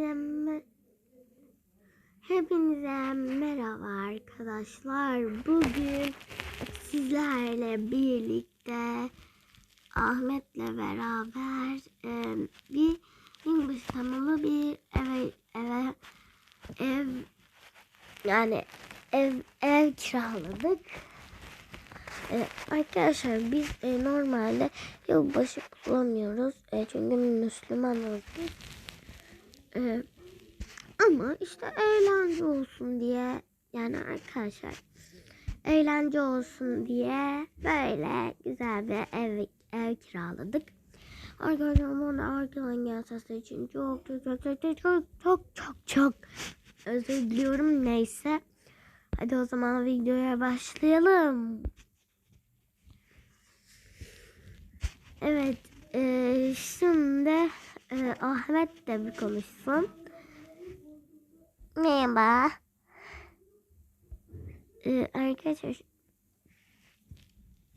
Hepinize Hepinize merhaba arkadaşlar. Bugün sizlerle birlikte Ahmet'le beraber e, bir English temalı bir eve eve ev yani ev ev kiraladık. E, arkadaşlar biz e, normalde yılbaşı kutlamıyoruz. E, çünkü Müslümanız. E, ama işte eğlence olsun diye yani arkadaşlar eğlence olsun diye böyle güzel bir ev, ev kiraladık. Arkadaşlar bana arkadan gelen sesler için çok çok çok çok çok çok çok çok çok özür diliyorum. Neyse. Hadi o zaman videoya başlayalım. Evet. eee, şimdi eee, Ahmet de bir konuşsun. Merhaba. Eee, arkadaşlar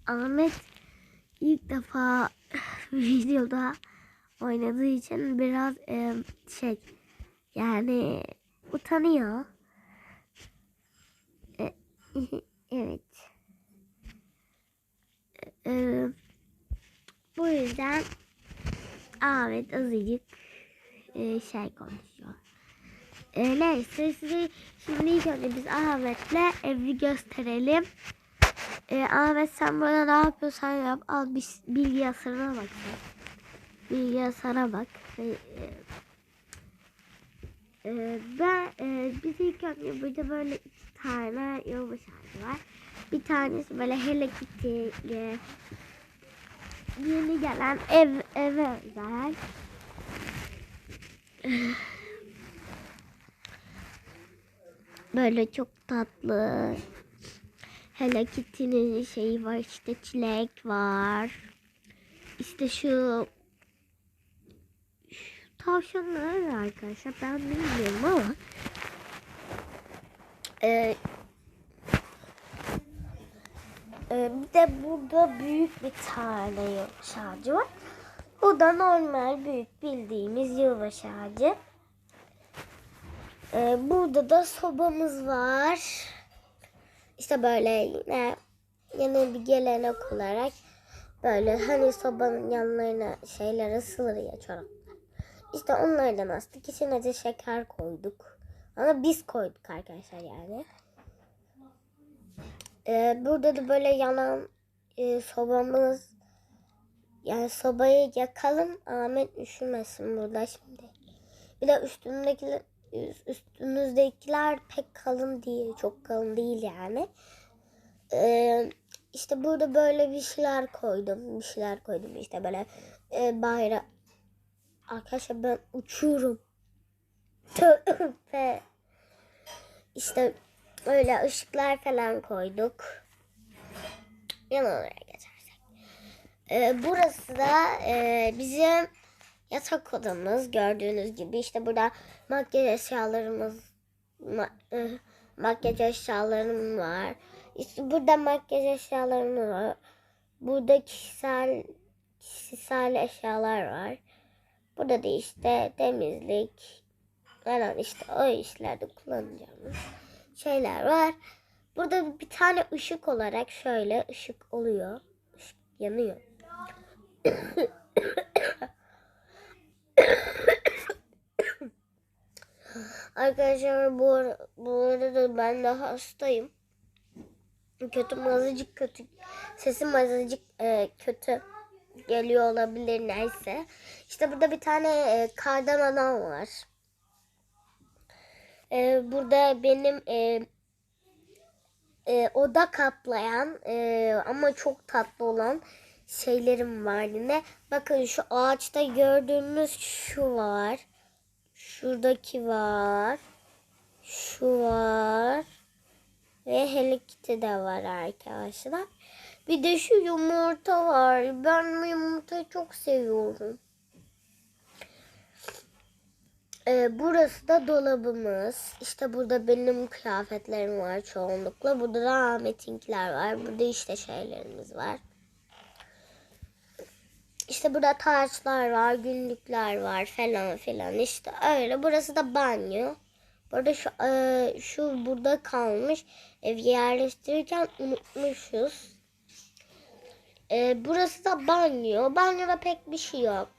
Ahmet ilk defa videoda oynadığı için biraz eee, şey yani utanıyor. E, evet. Eee bu yüzden Ahmet azıcık e, şey konuşuyor. E, neyse size şimdi ilk önce biz Ahmet'le evi gösterelim. E, Ahmet sen burada ne yapıyorsan yap. Al bir bilgisayarına bak. Bilgisayara bak. E, e, ben e, biz ilk önce burada böyle iki tane yılbaşı var. Bir tanesi böyle Hello Kitty yeni gelen ev eve özel. Böyle çok tatlı. Hello Kitty'nin şeyi var işte çilek var. İşte şu şu tavşanlar arkadaşlar ben bilmiyorum ama ee, ee, bir de burada büyük bir yılbaşı ağacı var. Bu da normal büyük bildiğimiz yılbaşı ağacı. Ee, burada da sobamız var. İşte böyle yine yine bir gelenek olarak böyle hani sobanın yanlarına şeyler ısılır ya çoraplar. İşte onlardan astık. İçine de şeker koyduk. Ama biz koyduk arkadaşlar yani. Ee, burada da böyle yanan e, sobamız yani sobayı yakalım Ahmet üşümesin burada şimdi. Bir de üstündekiler üstümüzdekiler pek kalın değil. Çok kalın değil yani. Ee, işte burada böyle bir şeyler koydum. Bir şeyler koydum işte böyle e, bayrak. Arkadaşlar ben uçuyorum. Tövbe. İşte öyle ışıklar falan koyduk. Yanına geçersek. Ee, burası da e, bizim yatak odamız. Gördüğünüz gibi işte burada makyaj eşyalarımız ma, e, makyaj eşyalarım var. İşte burada makyaj eşyalarım var. Burada kişisel kişisel eşyalar var. Burada da işte temizlik falan işte o işlerde kullanacağımız şeyler var. Burada bir tane ışık olarak şöyle ışık oluyor. Işık yanıyor. Arkadaşlar bu, ara- bu arada ben de hastayım. Kötüm azıcık kötü. Sesim azıcık e, kötü geliyor olabilir neyse. İşte burada bir tane e, kardan adam var. E, burada benim e, e, oda kaplayan e, ama çok tatlı olan şeylerim var yine. Bakın şu ağaçta gördüğünüz şu var. Şuradaki var. Şu var. Ve Hello de var arkadaşlar. Bir de şu yumurta var. Ben bu yumurtayı çok seviyorum. Ee, burası da dolabımız. İşte burada benim kıyafetlerim var çoğunlukla. Burada da Ahmet'inkiler var. Burada işte şeylerimiz var. İşte burada taçlar var, günlükler var falan filan işte öyle. Burası da banyo. Burada şu e, şu burada kalmış. Ev yerleştirirken unutmuşuz. E, burası da banyo. Banyoda pek bir şey yok.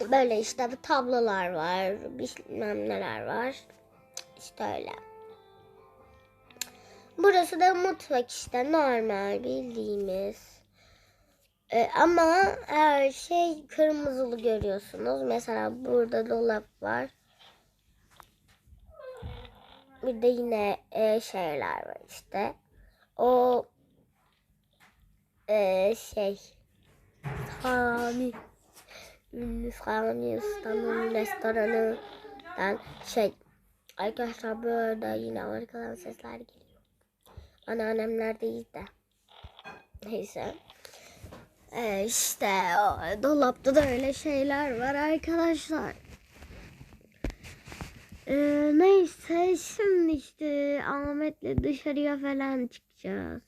Böyle işte tablolar var, bilmem neler var. İşte öyle. Burası da mutfak işte normal bildiğimiz. Ee, ama her şey kırmızılı görüyorsunuz. Mesela burada dolap var. Bir de yine e, şeyler var işte. O e, şey Sami ünlü Sami Usta'nın restoranından şey arkadaşlar böyle yine arkadan sesler geliyor. Anneannemlerdeyiz de. Neyse. Ee, işte o, dolapta da öyle şeyler var arkadaşlar. Ee, neyse şimdi işte Ahmet'le dışarıya falan çıkacağız.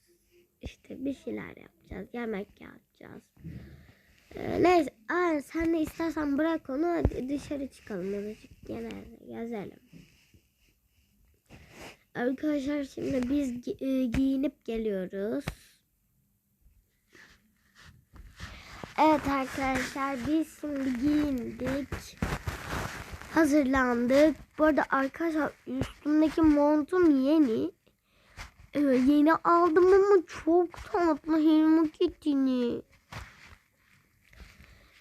İşte bir şeyler yapacağız. Yemek yapacağız. Ee, neyse Aa, sen de istersen bırak onu dışarı çıkalım. Azıcık genelde gezelim. Arkadaşlar şimdi biz gi- e, giyinip geliyoruz. Evet arkadaşlar biz şimdi giyindik. Hazırlandık. Bu arada arkadaşlar üstümdeki montum yeni. Ee, yeni aldım ama çok tatlı Hello Kitty'ni.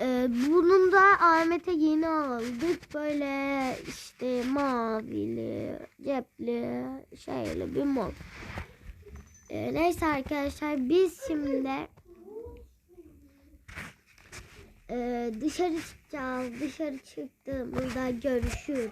Ee, bunun da Ahmet'e yeni aldık. Böyle işte mavili, cepli, şeyli bir mont. Ee, neyse arkadaşlar biz şimdi e, dışarı çıkacağız. Dışarı çıktığımızda görüşürüz.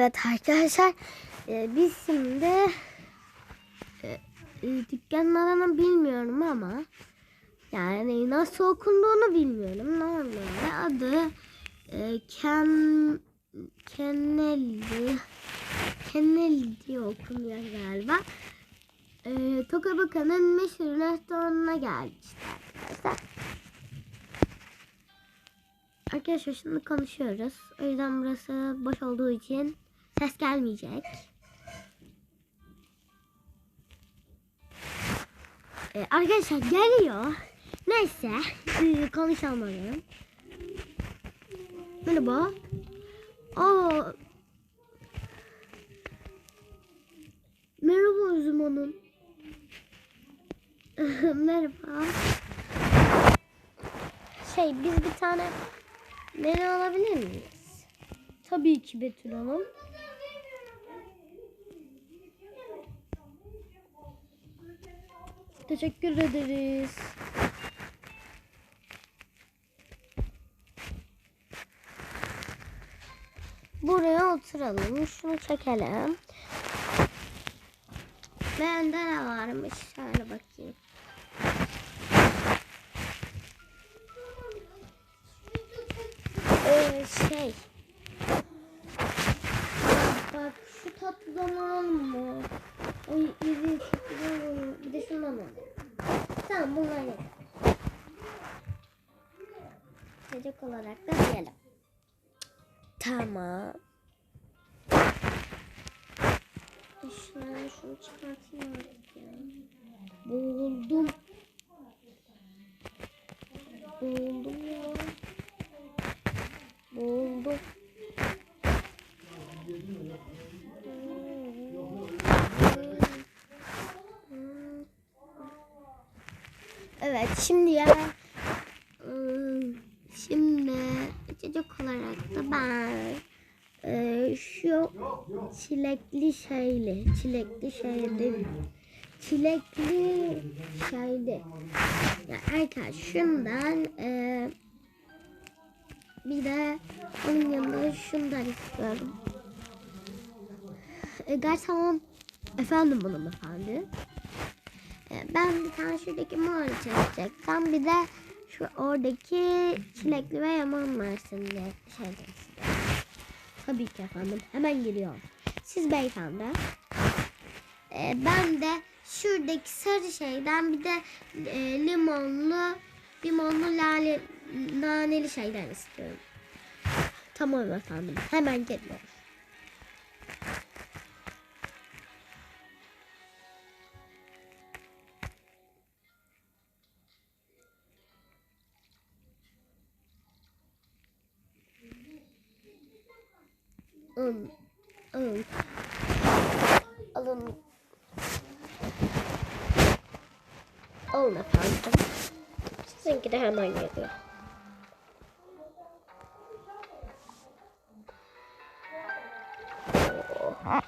Evet arkadaşlar e, biz şimdi e, e, dükkanın adını bilmiyorum ama yani nasıl okunduğunu bilmiyorum. Normalde adı e, Ken Kennelli Kennelli diye okunuyor galiba. E, Tokabaka'nın meşhur restoranına geldik işte arkadaşlar. Arkadaşlar şimdi konuşuyoruz. O yüzden burası boş olduğu için ses gelmeyecek. Ee, arkadaşlar geliyor. Neyse ee, konuşamadım. Merhaba. Aa. Merhaba Üzüm Hanım. Merhaba. Şey biz bir tane Menü alabilir miyiz? Tabii ki Betül Hanım. Teşekkür ederiz. Buraya oturalım. Şunu çekelim. Bende ne varmış? Şöyle bakayım. Ee, şey. Tamam. Şunu, şunu çıkartayım artık ya. Boğuldum. Boğuldum ya. Boğuldum. Evet şimdi ya ıı, şimdi çocuk olarak da ben ıı, şu çilekli şeyli çilekli şeyli çilekli şeydi. Ya arkadaş şundan e, bir de onun yanında şundan istiyorum. E, gerçekten efendim hanımefendi. E, ben bir tane şuradaki mor çekecektim. Bir de şu oradaki çilekli ve yaman mersinli şey istiyorum. Tabii ki efendim. Hemen geliyor. Siz beyefendi. E, ben de şuradaki sarı şeyden bir de e, limonlu limonlu lale naneli şeyden istiyorum. Tamam efendim. Hemen geliyor. Alın. Alın. Alın. Alın efendim. Sizinki de hemen geliyor. Oh.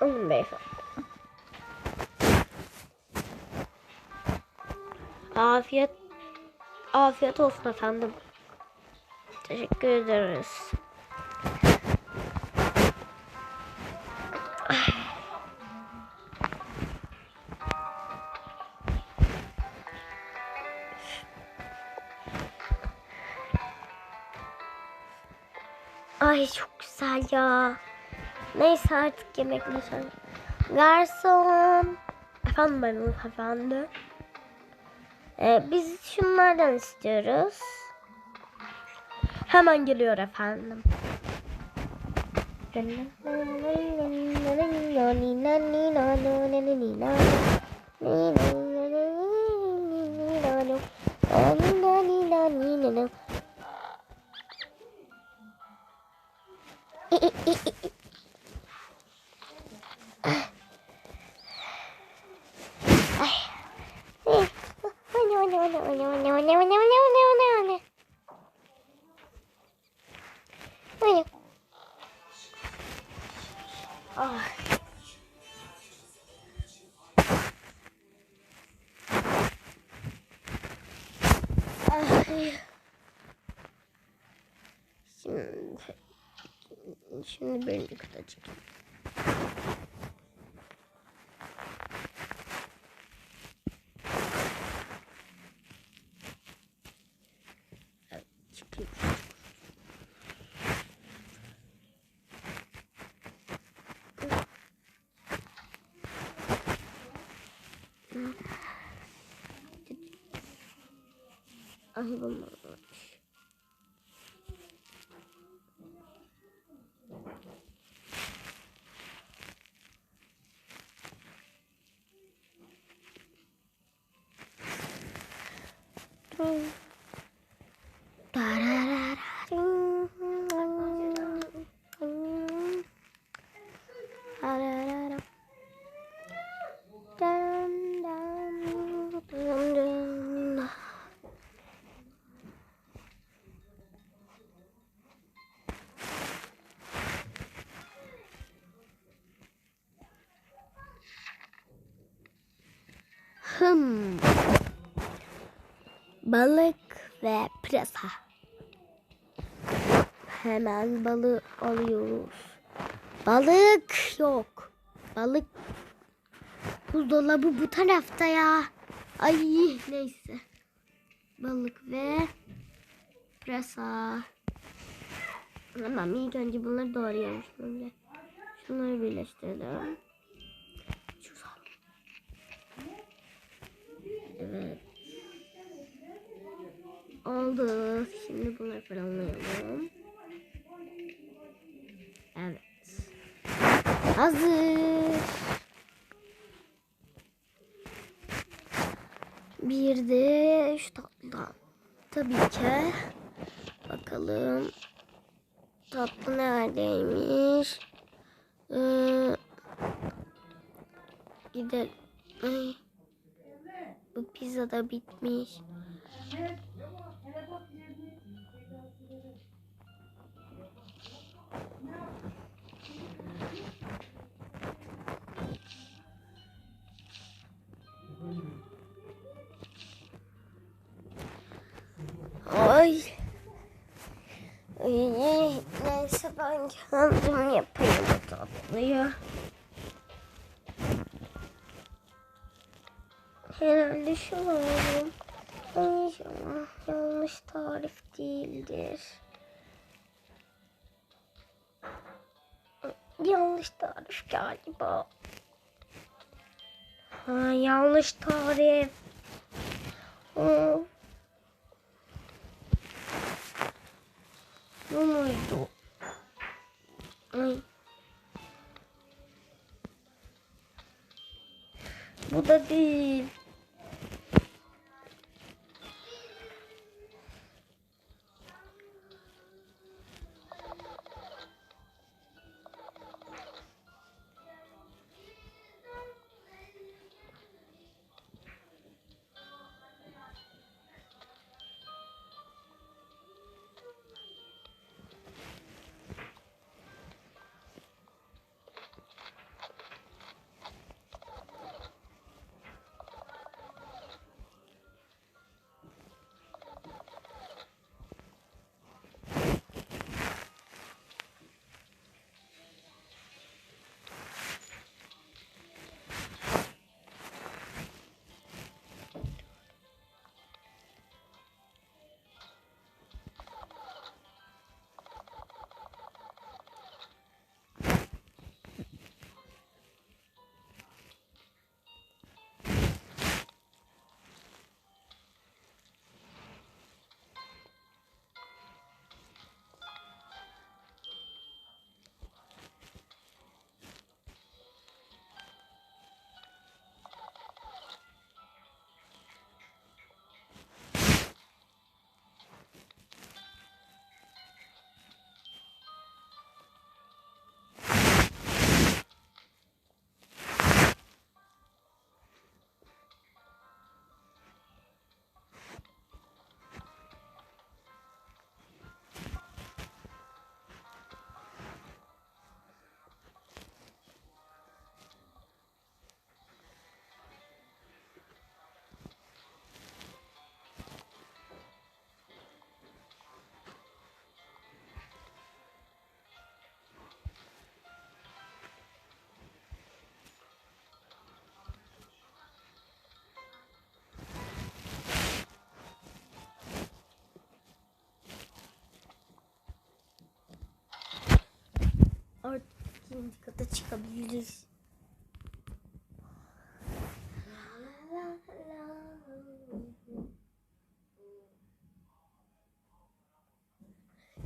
Alın beyefendi. Afiyet afiyet olsun efendim. Teşekkür ederiz. Ay çok güzel ya. Neyse artık yemekle sonra. Garson. Efendim benim efendim. Ee, biz şunlardan istiyoruz. Hemen geliyor efendim. Ah. Ay. Şimdi, şimdi birinci kata çıkayım. Evet, çıkayım. Ay bunlar Hım. Balık ve pırasa. Hemen balığı alıyoruz. Balık yok. Balık buzdolabı bu tarafta ya. Ay neyse. Balık ve pırasa. Tamam ilk önce bunları doğruyoruz önce. Şunları birleştirelim. Evet. Oldu. Şimdi bunları fırınlayalım. Evet. Hazır. Bir de şu tatlıdan. Tabii ki. Bakalım. Tatlı neredeymiş? Ee, gidelim. Ay. Pizza da bitmiş. Ay. Ay, neyse ben kendim yapayım tatlıyı. Herhalde şu lazım. İnşallah yanlış tarif değildir. Yanlış tarif galiba. Ha, yanlış tarif. Of. Bu muydu? Ay. Bu da değil. Artık ikinci kata çıkabiliriz.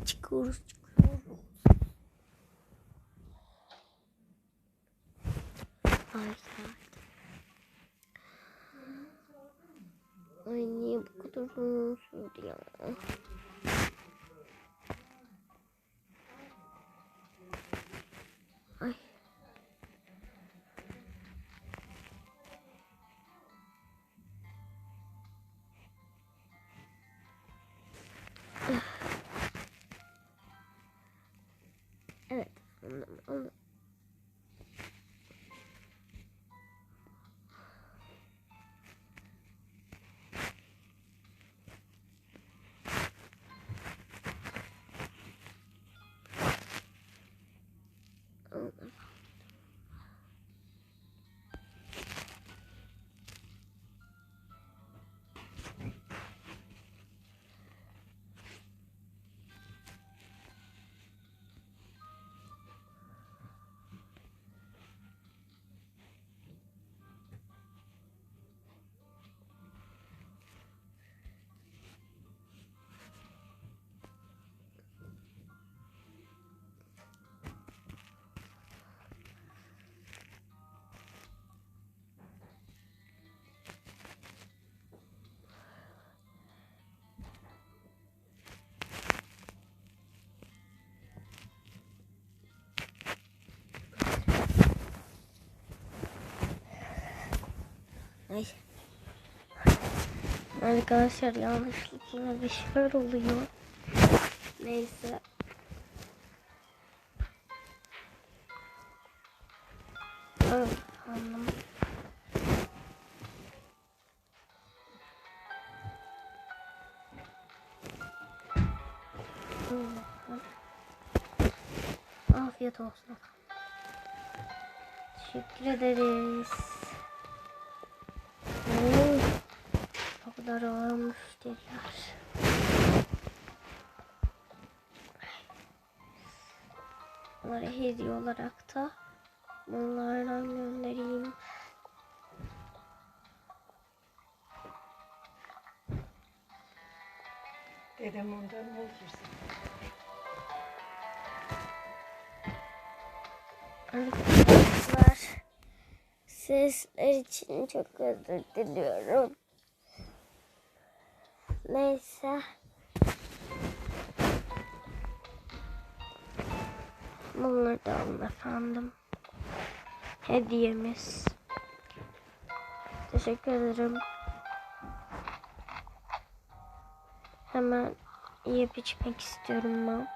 Çıkıyoruz, çıkıyoruz. Ay geldi. Ay niye bu kadar uzun sürdü ya? Ay. Arkadaşlar yanlışlıkla bir şeyler oluyor. Neyse. Evet, anladım. Afiyet olsun. Teşekkür ederiz. Kadar ağır müşteriler. Bunları hediye olarak da bunlardan göndereyim. Dedem ondan ne girsin? Arkadaşlar sesler için çok özür diliyorum. Neyse. Bunları da alın efendim. Hediyemiz. Teşekkür ederim. Hemen yiyip içmek istiyorum ben.